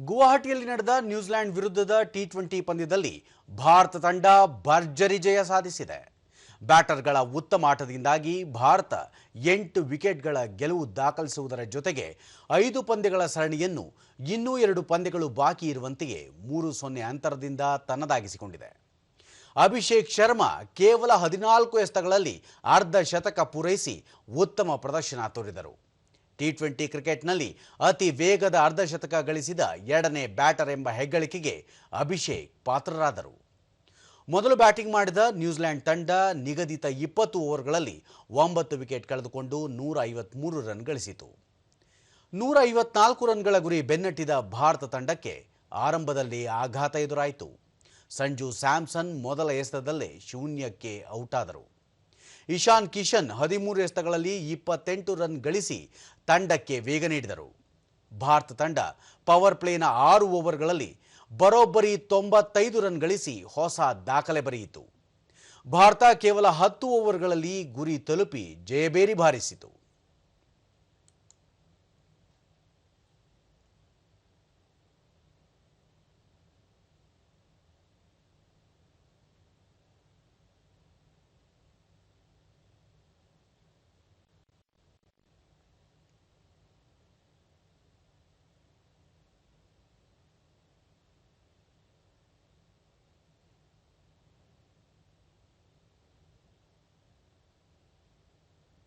ಗುವಾಹಟಿಯಲ್ಲಿ ನಡೆದ ನ್ಯೂಜಿಲೆಂಡ್ ವಿರುದ್ಧದ ಟಿ ಟ್ವೆಂಟಿ ಪಂದ್ಯದಲ್ಲಿ ಭಾರತ ತಂಡ ಭರ್ಜರಿ ಜಯ ಸಾಧಿಸಿದೆ. ಬ್ಯಾಟರ್ಗಳ ಉತ್ತಮ ಆಟದಿಂದಾಗಿ ಭಾರತ ಎಂಟು ವಿಕೆಟ್ಗಳ ಗೆಲುವು ದಾಖಲಿಸುವುದರ ಜೊತೆಗೆ ಐದು ಪಂದ್ಯಗಳ ಸರಣಿಯನ್ನು ಇನ್ನೂ ಎರಡು ಪಂದ್ಯಗಳು ಬಾಕಿ ಇರುವಂತೆಯೇ ಮೂರು ಸೊನ್ನೆ ಅಂತರದಿಂದ ತನ್ನದಾಗಿಸಿಕೊಂಡಿದೆ. ಅಭಿಷೇಕ್ ಶರ್ಮಾ ಕೇವಲ ಹದಿನಾಲ್ಕು ಎಸೆತಗಳಲ್ಲಿ ಅರ್ಧ ಶತಕ ಪೂರೈಸಿ ಉತ್ತಮ ಪ್ರದರ್ಶನ ತೋರಿದರು. ಟಿ ಟ್ವೆಂಟಿ ಕ್ರಿಕೆಟ್ನಲ್ಲಿ ಅತಿ ವೇಗದ ಅರ್ಧಶತಕ ಗಳಿಸಿದ ಎರಡನೇ ಬ್ಯಾಟರ್ ಎಂಬ ಹೆಗ್ಗಳಿಕೆಗೆ ಅಭಿಷೇಕ್ ಪಾತ್ರರಾದರು. ಮೊದಲು ಬ್ಯಾಟಿಂಗ್ ಮಾಡಿದ ನ್ಯೂಜಿಲೆಂಡ್ ತಂಡ ನಿಗದಿತ ಇಪ್ಪತ್ತು ಓವರ್ಗಳಲ್ಲಿ ಒಂಬತ್ತು ವಿಕೆಟ್ ಕಳೆದುಕೊಂಡು ನೂರ ಐವತ್ಮೂರು ರನ್ ಗಳಿಸಿತು. ನೂರ ಐವತ್ನಾಲ್ಕು ರನ್ಗಳ ಗುರಿ ಬೆನ್ನಟ್ಟಿದ ಭಾರತ ತಂಡಕ್ಕೆ ಆರಂಭದಲ್ಲಿ ಆಘಾತ ಎದುರಾಯಿತು. ಸಂಜು ಸ್ಯಾಮ್ಸನ್ ಮೊದಲ ಎಸೆತದಲ್ಲೇ ಶೂನ್ಯಕ್ಕೆ ಔಟಾದರು. ಇಶಾನ್ ಕಿಶನ್ ಹದಿಮೂರು ಎಸೆತಗಳಲ್ಲಿ ಇಪ್ಪತ್ತೆಂಟು ರನ್ ಗಳಿಸಿ ತಂಡಕ್ಕೆ ವೇಗ ನೀಡಿದರು. ಭಾರತ ತಂಡ ಪವರ್ ಪ್ಲೇನ ಆರು ಓವರ್ಗಳಲ್ಲಿ ಬರೋಬ್ಬರಿ ತೊಂಬತ್ತೈದು ರನ್ ಗಳಿಸಿ ಹೊಸ ದಾಖಲೆ ಬರೆಯಿತು. ಭಾರತ ಕೇವಲ ಹತ್ತು ಓವರ್ಗಳಲ್ಲಿ ಗುರಿ ತಲುಪಿ ಜಯಬೇರಿ ಬಾರಿಸಿತು.